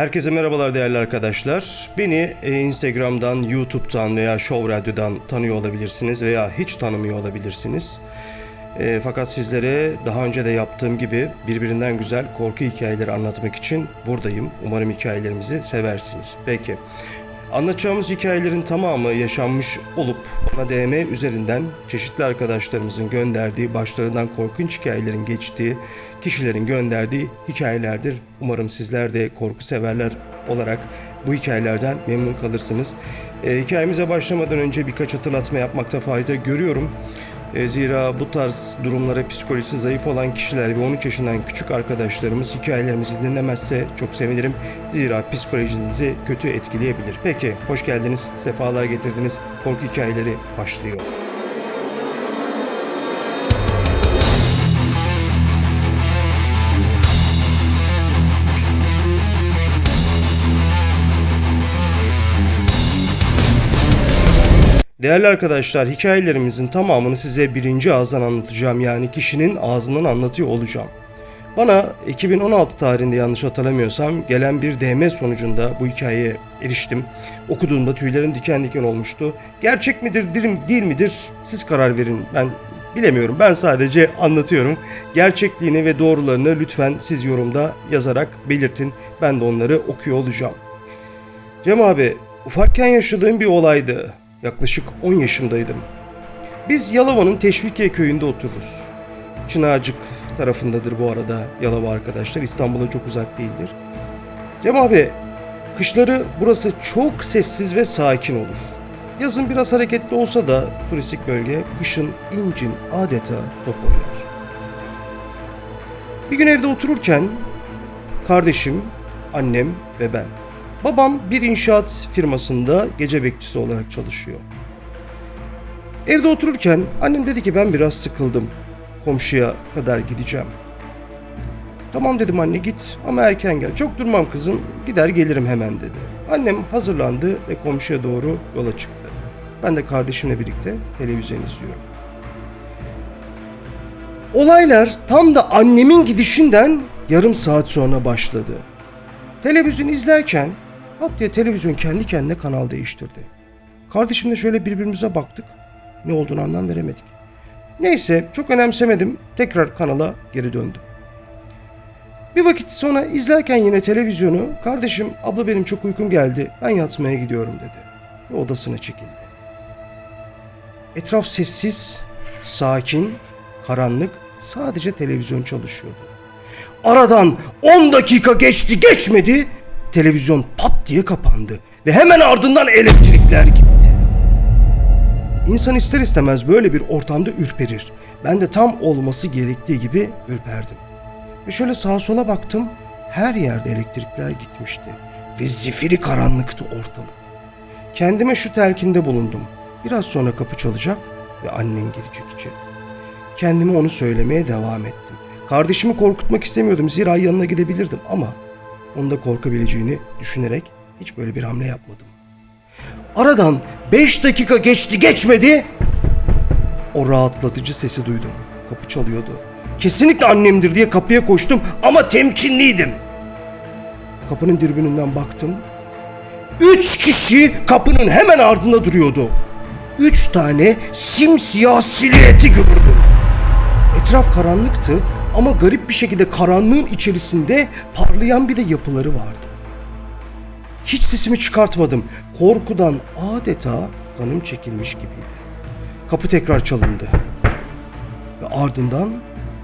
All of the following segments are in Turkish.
Herkese merhabalar değerli arkadaşlar. Beni e, Instagram'dan, YouTube'dan veya Show Radyo'dan tanıyor olabilirsiniz veya hiç tanımıyor olabilirsiniz. E, fakat sizlere daha önce de yaptığım gibi birbirinden güzel korku hikayeleri anlatmak için buradayım. Umarım hikayelerimizi seversiniz. Peki. Anlatacağımız hikayelerin tamamı yaşanmış olup bana DM üzerinden çeşitli arkadaşlarımızın gönderdiği, başlarından korkunç hikayelerin geçtiği, kişilerin gönderdiği hikayelerdir. Umarım sizler de korku severler olarak bu hikayelerden memnun kalırsınız. E, hikayemize başlamadan önce birkaç hatırlatma yapmakta fayda görüyorum. E, Zira bu tarz durumlara psikolojisi zayıf olan kişiler ve 13 yaşından küçük arkadaşlarımız hikayelerimizi dinlemezse çok sevinirim. Zira psikolojinizi kötü etkileyebilir. Peki, hoş geldiniz, sefalar getirdiniz. Korku hikayeleri başlıyor. Değerli arkadaşlar, hikayelerimizin tamamını size birinci ağızdan anlatacağım. Yani kişinin ağzından anlatıyor olacağım. Bana 2016 tarihinde yanlış hatırlamıyorsam gelen bir DM sonucunda bu hikayeye eriştim. Okuduğumda tüylerim diken diken olmuştu. Gerçek midir, değil- midir? Siz karar verin. Ben bilemiyorum. Ben sadece anlatıyorum. Gerçekliğini ve doğrularını lütfen siz yorumda yazarak belirtin. Ben de onları okuyor olacağım. Cem abi, ufakken yaşadığım bir olaydı. Yaklaşık 10 yaşındaydım. Biz Yalova'nın Teşvikiye köyünde otururuz. Çınarcık tarafındadır bu arada Yalova arkadaşlar. İstanbul'a çok uzak değildir. Cem abi, kışları burası çok sessiz ve sakin olur. Yazın biraz hareketli olsa da turistik bölge kışın incin adeta top oynar. Bir gün evde otururken kardeşim, annem ve ben. Babam bir inşaat firmasında gece bekçisi olarak çalışıyor. Evde otururken annem dedi ki ben biraz sıkıldım. Komşuya kadar gideceğim. Tamam dedim anne git ama erken gel. Çok durmam kızım gider gelirim hemen dedi. Annem hazırlandı ve komşuya doğru yola çıktı. Ben de kardeşimle birlikte televizyon izliyorum. Olaylar tam da annemin gidişinden yarım saat sonra başladı. Televizyon izlerken pat diye televizyon kendi kendine kanal değiştirdi. Kardeşimle şöyle birbirimize baktık. Ne olduğunu anlam veremedik. Neyse çok önemsemedim. Tekrar kanala geri döndüm. Bir vakit sonra izlerken yine televizyonu kardeşim abla benim çok uykum geldi ben yatmaya gidiyorum dedi. Ve odasına çekildi. Etraf sessiz, sakin, karanlık sadece televizyon çalışıyordu. Aradan 10 dakika geçti geçmedi. Televizyon pat diye kapandı ve hemen ardından elektrikler gitti. İnsan ister istemez böyle bir ortamda ürperir. Ben de tam olması gerektiği gibi ürperdim. Ve şöyle sağa sola baktım. Her yerde elektrikler gitmişti ve zifiri karanlıktı ortalık. Kendime şu telkinde bulundum. Biraz sonra kapı çalacak ve annen girecek içeri. Kendime onu söylemeye devam ettim. Kardeşimi korkutmak istemiyordum zira yanına gidebilirdim ama onda korkabileceğini düşünerek hiç böyle bir hamle yapmadım. Aradan 5 dakika geçti geçmedi. O rahatlatıcı sesi duydum. Kapı çalıyordu. Kesinlikle annemdir diye kapıya koştum ama temkinliydim. Kapının dirbininden baktım. Üç kişi kapının hemen ardında duruyordu. Üç tane simsiyah silüeti gördüm. Etraf karanlıktı ama garip bir şekilde karanlığın içerisinde parlayan bir de yapıları vardı. Hiç sesimi çıkartmadım. Korkudan adeta kanım çekilmiş gibiydi. Kapı tekrar çalındı. Ve ardından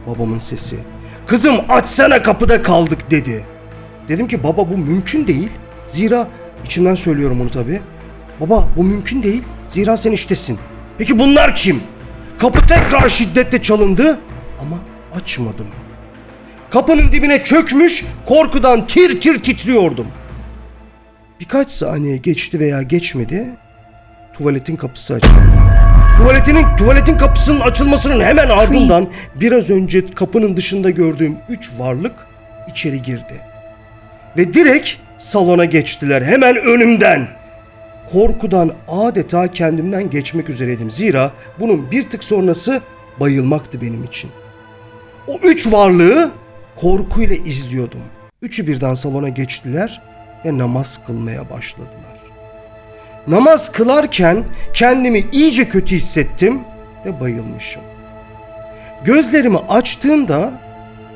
babamın sesi. Kızım açsana kapıda kaldık dedi. Dedim ki baba bu mümkün değil. Zira içimden söylüyorum onu tabi. Baba bu mümkün değil. Zira sen iştesin. Peki bunlar kim? Kapı tekrar şiddetle çalındı ama açmadım. Kapının dibine çökmüş korkudan tir tir titriyordum. Birkaç saniye geçti veya geçmedi. Tuvaletin kapısı açıldı. Tuvaletinin tuvaletin kapısının açılmasının hemen ardından biraz önce kapının dışında gördüğüm üç varlık içeri girdi. Ve direkt salona geçtiler hemen önümden. Korkudan adeta kendimden geçmek üzereydim. Zira bunun bir tık sonrası bayılmaktı benim için. O üç varlığı korkuyla izliyordum. Üçü birden salona geçtiler ve namaz kılmaya başladılar. Namaz kılarken kendimi iyice kötü hissettim ve bayılmışım. Gözlerimi açtığımda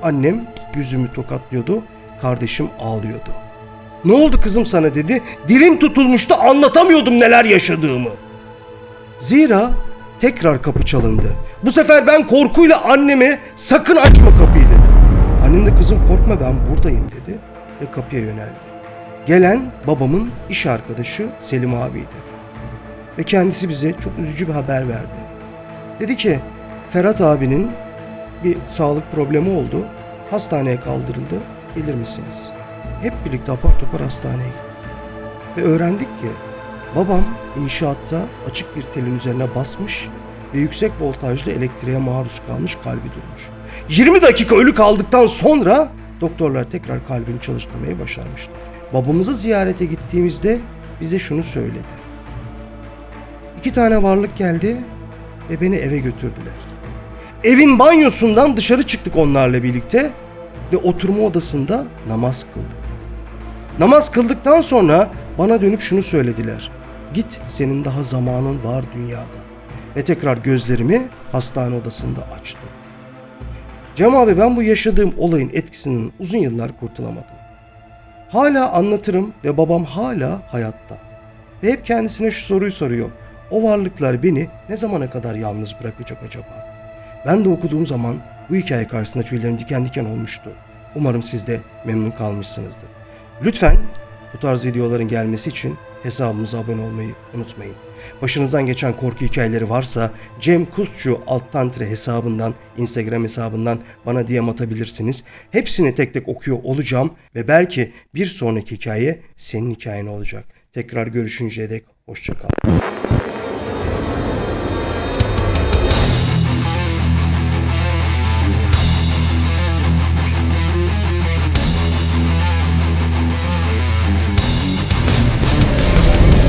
annem yüzümü tokatlıyordu, kardeşim ağlıyordu. Ne oldu kızım sana dedi. Dilim tutulmuştu anlatamıyordum neler yaşadığımı. Zira tekrar kapı çalındı. Bu sefer ben korkuyla anneme sakın açma kapıyı dedim. Annem de kızım korkma ben buradayım dedi ve kapıya yöneldi. Gelen babamın iş arkadaşı Selim abiydi. Ve kendisi bize çok üzücü bir haber verdi. Dedi ki Ferhat abinin bir sağlık problemi oldu. Hastaneye kaldırıldı. Gelir misiniz? Hep birlikte apar topar hastaneye gittik. Ve öğrendik ki babam inşaatta açık bir telin üzerine basmış ve yüksek voltajlı elektriğe maruz kalmış kalbi durmuş. 20 dakika ölü kaldıktan sonra doktorlar tekrar kalbini çalıştırmayı başarmışlar. Babamızı ziyarete gittiğimizde bize şunu söyledi. İki tane varlık geldi ve beni eve götürdüler. Evin banyosundan dışarı çıktık onlarla birlikte ve oturma odasında namaz kıldık. Namaz kıldıktan sonra bana dönüp şunu söylediler. Git senin daha zamanın var dünyada. Ve tekrar gözlerimi hastane odasında açtım. Cem abi ben bu yaşadığım olayın etkisinden uzun yıllar kurtulamadım. Hala anlatırım ve babam hala hayatta. Ve hep kendisine şu soruyu soruyor. O varlıklar beni ne zamana kadar yalnız bırakacak acaba? Ben de okuduğum zaman bu hikaye karşısında tüylerim diken diken olmuştu. Umarım siz de memnun kalmışsınızdır. Lütfen bu tarz videoların gelmesi için hesabımıza abone olmayı unutmayın. Başınızdan geçen korku hikayeleri varsa Cem Kuzcu alttan tire hesabından, Instagram hesabından bana DM atabilirsiniz. Hepsini tek tek okuyor olacağım ve belki bir sonraki hikaye senin hikayen olacak. Tekrar görüşünceye dek hoşçakal.